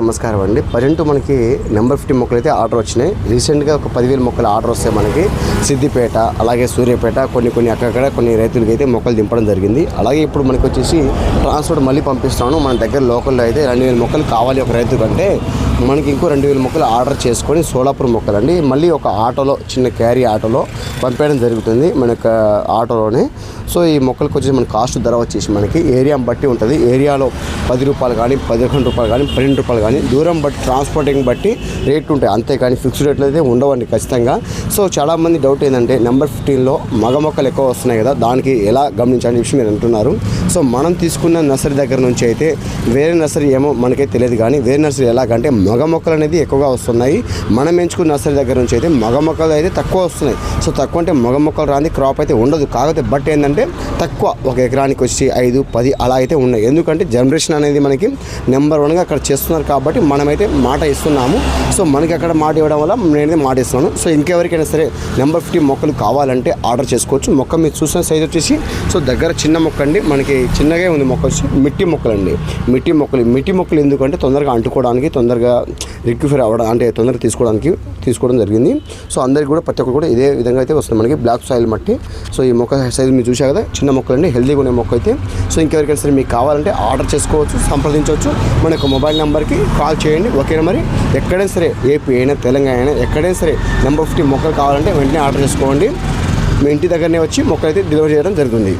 నమస్కారం అండి. ప్రజెంట్ మనకి నెంబర్ ఫిఫ్టీ మొక్కలు అయితే ఆర్డర్ వచ్చినాయి. రీసెంట్గా ఒక పదివేల మొక్కలు ఆర్డర్ వస్తాయి మనకి సిద్దిపేట అలాగే సూర్యాపేట కొన్ని కొన్ని అక్కడక్కడ కొన్ని రైతులకి అయితే మొక్కలు దింపడం జరిగింది. అలాగే ఇప్పుడు మనకి వచ్చేసి ట్రాన్స్పోర్ట్ మళ్ళీ పంపిస్తాను మన దగ్గర లోకల్లో అయితే రెండు వేల మొక్కలు కావాలి ఒక రైతు కంటే. మనకి ఇంకో రెండు వేల మొక్కలు ఆర్డర్ చేసుకొని సోలాపూర్ మొక్కలు అండి మళ్ళీ ఒక ఆటోలో చిన్న క్యారీ ఆటోలో పంపేయడం జరుగుతుంది. మన ఆటోలోనే. సో ఈ మొక్కలకు వచ్చేసి మన కాస్ట్ ధర వచ్చేసి మనకి ఏరియా బట్టి ఉంటుంది. ఏరియాలో పది రూపాయలు కానీ పదిహేను రూపాయలు కానీ పన్నెండు రూపాయలు కానీ దూరం బట్టి ట్రాన్స్పోర్టింగ్ బట్టి రేట్లు ఉంటాయి. అంతే కానీ ఫిక్స్డ్ రేట్లు అయితే ఉండవండి ఖచ్చితంగా. సో చాలామంది డౌట్ ఏంటంటే నెంబర్ ఫిఫ్టీన్లో మగ మొక్కలు ఎక్కువ వస్తున్నాయి కదా దానికి ఎలా గమనించాలని విషయం మీరు అంటున్నారు. సో మనం తీసుకున్న నర్సరీ దగ్గర నుంచి అయితే వేరే నర్సరీ ఏమో మనకే తెలియదు కానీ వేరే నర్సరీ ఎలాగంటే మగ మొక్కలు అనేది ఎక్కువగా వస్తున్నాయి. మనం ఎంచుకున్న నర్సరీ దగ్గర నుంచి అయితే మగ మొక్కలు అయితే తక్కువ వస్తున్నాయి. సో తక్కువ అంటే మగ మొక్కలు రాని క్రాప్ అయితే ఉండదు. కాకపోతే బట్ ఏంటంటే తక్కువ ఒక ఎకరానికి వచ్చి ఐదు పది అలా అయితే ఉన్నాయి. ఎందుకంటే జనరేషన్ అనేది మనకి నెంబర్ వన్గా అక్కడ చేస్తున్నారు కాబట్టి మనమైతే మాట ఇస్తున్నాము. సో మనకి అక్కడ మాట ఇవ్వడం వల్ల నేనైతే మాట ఇస్తున్నాను. సో ఇంకెవరికైనా సరే నెంబర్ ఫిఫ్టీ మొక్కలు కావాలంటే ఆర్డర్ చేసుకోవచ్చు. మొక్క మీరు చూసిన సైజ్ వచ్చేసి సో దగ్గర చిన్న మొక్క అండి. మనకి చిన్నగా ఉంది మొక్క వచ్చి మిట్టి మొక్కలండి మిట్టి మొక్కలు మిట్టి మొక్కలు ఎందుకంటే తొందరగా అంటుకోవడానికి తొందరగా రిక్యూఫర్ అవ్వడం అంటే తొందరగా తీసుకోవడానికి తీసుకోవడం జరిగింది. సో అందరికి కూడా ప్రతి ఒక్కరు కూడా ఇదే విధంగా అయితే వస్తుంది. మనకి బ్లాక్ సాయిల్ మట్టి. సో ఈ మొక్క సైజ్ మీరు చూసా కదా చిన్న మొక్కలండి హెల్దీగా ఉండే మొక్క అయితే. సో ఇంకెవరికైనా సరే మీకు కావాలంటే ఆర్డర్ చేసుకోవచ్చు సంప్రదించవచ్చు. మన యొక్క మొబైల్ నెంబర్కి కాల్ చేయండి ఓకేనా మరి? ఎక్కడైనా సరే ఏపీ అయినా తెలంగాణ అయినా ఎక్కడైనా సరే నెంబర్ ఫిఫ్టీ మొక్కలు కావాలంటే వెంటనే ఆర్డర్ చేసుకోండి. మీ ఇంటి దగ్గరనే వచ్చి మొక్కలు అయితే డెలివరీ చేయడం జరుగుతుంది.